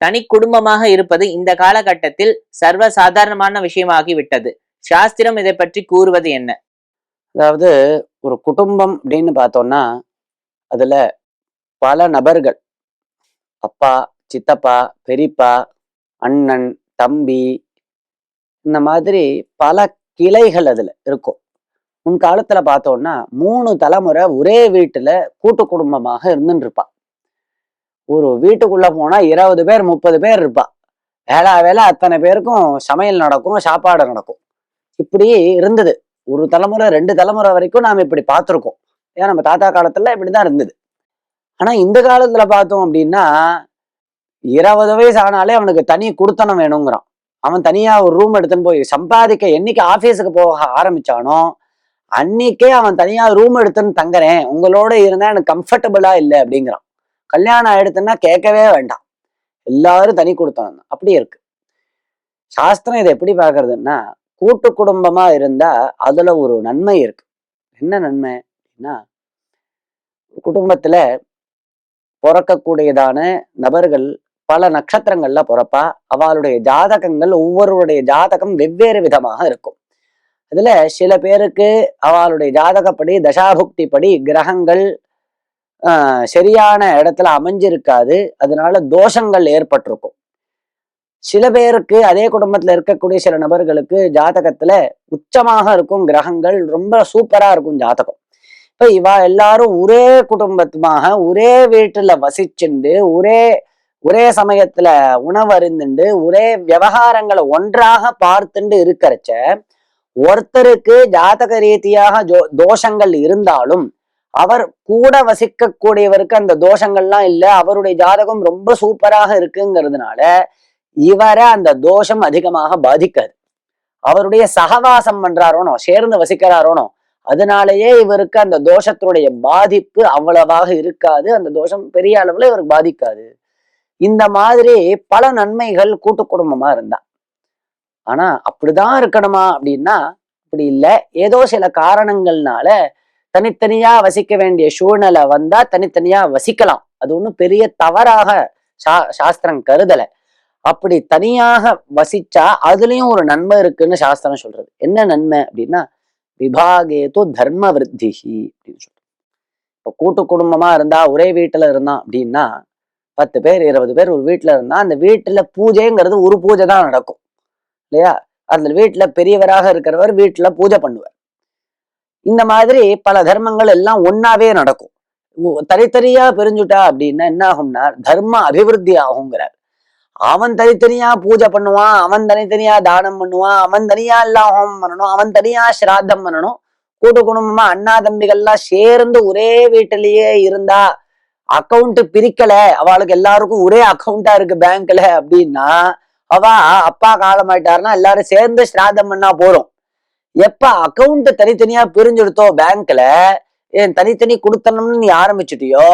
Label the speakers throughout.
Speaker 1: தனி குடும்பமாக இருப்பது இந்த காலகட்டத்தில் சர்வ சாதாரணமான விஷயமாகி விட்டது சாஸ்திரம் இதை பற்றி கூறுவது என்ன?
Speaker 2: அதாவது ஒரு குடும்பம் அப்படின்னு பார்த்தோம்னா அதுல பல நபர்கள். அப்பா சித்தப்பா பெரியப்பா அண்ணன் தம்பி இந்த மாதிரி பல கிளைகள் அதுல இருக்கும். முன்காலத்துல பார்த்தோம்னா மூணு தலைமுறை ஒரே வீட்டுல கூட்டு குடும்பமாக இருந்துட்டு இருப்பான். ஒரு வீட்டுக்குள்ள போனா இருபது பேர் முப்பது பேர் இருப்பா. வேளா வேலை அத்தனை பேருக்கும் சமையல் நடக்கும் சாப்பாடு நடக்கும். இப்படி இருந்தது. ஒரு தலைமுறை ரெண்டு தலைமுறை வரைக்கும் நாம் இப்படி பார்த்துருக்கோம். ஏன்னா நம்ம தாத்தா காலத்துல இப்படிதான் இருந்தது. ஆனா இந்த காலத்துல பார்த்தோம் அப்படின்னா இருபது வயசு ஆனாலே அவனுக்கு தனி குடுத்தனம் வேணுங்கிறான். அவன் தனியா ஒரு ரூம் எடுத்துன்னு போய் சம்பாதிக்க என்னைக்கு ஆபீஸுக்கு போக ஆரம்பிச்சானோ அன்னைக்கே அவன் தனியா ரூம் எடுத்துன்னு தங்குறேன். உங்களோட இருந்தா எனக்கு கம்ஃபர்டபுளா இல்லை அப்படிங்கிறான். கல்யாணம் ஆயிடுத்துன்னா கேட்கவே வேண்டாம். எல்லாரும் தனி கொடுத்தோம் அப்படி இருக்கு. சாஸ்திரம் இதை எப்படி பார்க்கறதுன்னா கூட்டு குடும்பமா இருந்தா அதுல ஒரு நன்மை இருக்கு. என்ன நன்மை அப்படின்னா குடும்பத்துல பிறக்கக்கூடியதான நபர்கள் பல நட்சத்திரங்கள்ல பிறப்பா அவளுடைய ஜாதகங்கள் ஒவ்வொருவருடைய ஜாதகம் வெவ்வேறு விதமாக இருக்கும். அதுல சில பேருக்கு அவளுடைய ஜாதகப்படி தசாபுக்தி படி கிரகங்கள் சரியான இடத்துல அமைஞ்சிருக்காது. அதனால தோஷங்கள் ஏற்பட்டிருக்கும். சில பேருக்கு அதே குடும்பத்துல இருக்கக்கூடிய சில நபர்களுக்கு ஜாதகத்துல உச்சமாக இருக்கும் கிரகங்கள் ரொம்ப சூப்பரா இருக்கும் ஜாதகம். இப்ப இவா எல்லாரும் ஒரே குடும்பத்துமாக ஒரே வீட்டுல வசிச்சுண்டு ஒரே ஒரே சமயத்துல உணவருந்துண்டு ஒரே விவகாரங்களை ஒன்றாக பார்த்துண்டு இருக்கிறச்ச ஒருத்தருக்கு ஜாதக ரீதியாக ஜோ- தோஷங்கள் இருந்தாலும் அவர் கூட வசிக்கக்கூடியவருக்கு அந்த தோஷங்கள்லாம் இல்ல. அவருடைய ஜாதகம் ரொம்ப சூப்பராக இருக்குங்கிறதுனால இவரை அந்த தோஷம் அதிகமாக பாதிக்காது. அவருடைய சகவாசம் பண்றாரோனோ சேர்ந்து வசிக்கிறாரோனோ அதனாலேயே இவருக்கு அந்த தோஷத்தினுடைய பாதிப்பு அவ்வளவாக இருக்காது. அந்த தோஷம் பெரிய அளவுல இவருக்கு பாதிக்காது. இந்த மாதிரி பல நன்மைகள் கூட்டு குடும்பமா இருந்தா. ஆனா அப்படிதான் இருக்கணுமா அப்படின்னா அப்படி இல்லை. ஏதோ சில காரணங்கள்னால தனித்தனியா வசிக்க வேண்டிய சூழ்நிலை வந்தா தனித்தனியா வசிக்கலாம். அது ஒன்றும் பெரிய தவறாக சா சாஸ்திரம் கருதல. அப்படி தனியாக வசிச்சா அதுலயும் ஒரு நன்மை இருக்குன்னு சாஸ்திரம் சொல்றது. என்ன நன்மை அப்படின்னா விபாகேது தர்ம விருத்திஹி அப்படின்னு சொல்றது. இப்ப கூட்டு குடும்பமா இருந்தா ஒரே வீட்டுல இருந்தான் அப்படின்னா பத்து பேர் இருபது பேர் ஒரு வீட்டுல இருந்தா அந்த வீட்டுல பூஜைங்கிறது ஒரு பூஜை தான் நடக்கும். இல்லையா? அந்த வீட்டுல பெரியவராக இருக்கிறவர் வீட்டுல பூஜை பண்ணுவார். இந்த மாதிரி பல தர்மங்கள் எல்லாம் ஒன்னாவே நடக்கும். தனித்தனியா பிரிஞ்சுட்டா அப்படின்னா என்ன ஆகும்னா தர்ம அபிவிருத்தி ஆகுங்கிறார். அவன் தனித்தனியா பூஜை பண்ணுவான் அவன் தனித்தனியா தானம் பண்ணுவான் அவன் தனியா எல்லாம் ஹோமம் பண்ணணும் அவன் தனியா சிராத்தம் பண்ணணும். கூட்டு குடும்பமா அண்ணா தம்பிகள்லாம் சேர்ந்து ஒரே வீட்டிலேயே இருந்தா அக்கவுண்ட் பிரிக்கல. அவளுக்கு எல்லாருக்கும் ஒரே அக்கவுண்டா இருக்கு பேங்க்ல அப்படின்னா அவ அப்பா காலமாயிட்டாருன்னா எல்லாரும் சேர்ந்து சிராதம் பண்ணா போறோம். எப்ப அக்கௌண்ட் தனித்தனியா பிரிஞ்செடுத்தோ பேங்க்ல ஏன் தனித்தனி கொடுத்தனம்னு நீ ஆரம்பிச்சுட்டியோ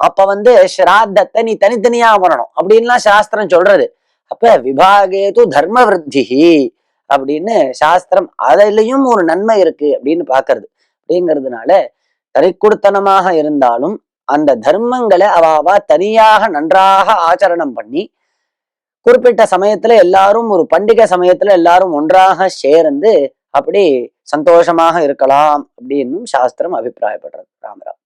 Speaker 2: அப்ப வந்து ஸ்ராத்தத்தை நீ தனித்தனியா பண்ணணும். அப்படின்லாம் சாஸ்திரம் சொல்றது. அப்ப விபாகேது தர்ம விருத்திஹி அப்படின்னு சாஸ்திரம் அதுலயும் ஒரு நன்மை இருக்கு அப்படின்னு பாக்குறது அப்படிங்கிறதுனால தனிக்குடுத்தனமாக இருந்தாலும் அந்த தர்மங்களை அவாவா தனியாக நன்றாக ஆச்சரணம் பண்ணி குறிப்பிட்ட சமயத்துல எல்லாரும் ஒரு பண்டிகை சமயத்துல எல்லாரும் ஒன்றாக சேர்ந்து அப்படி சந்தோஷமாக இருக்கலாம் அப்படின்னும் சாஸ்திரம் அபிப்பிராயப்படுறது ராமராவ்.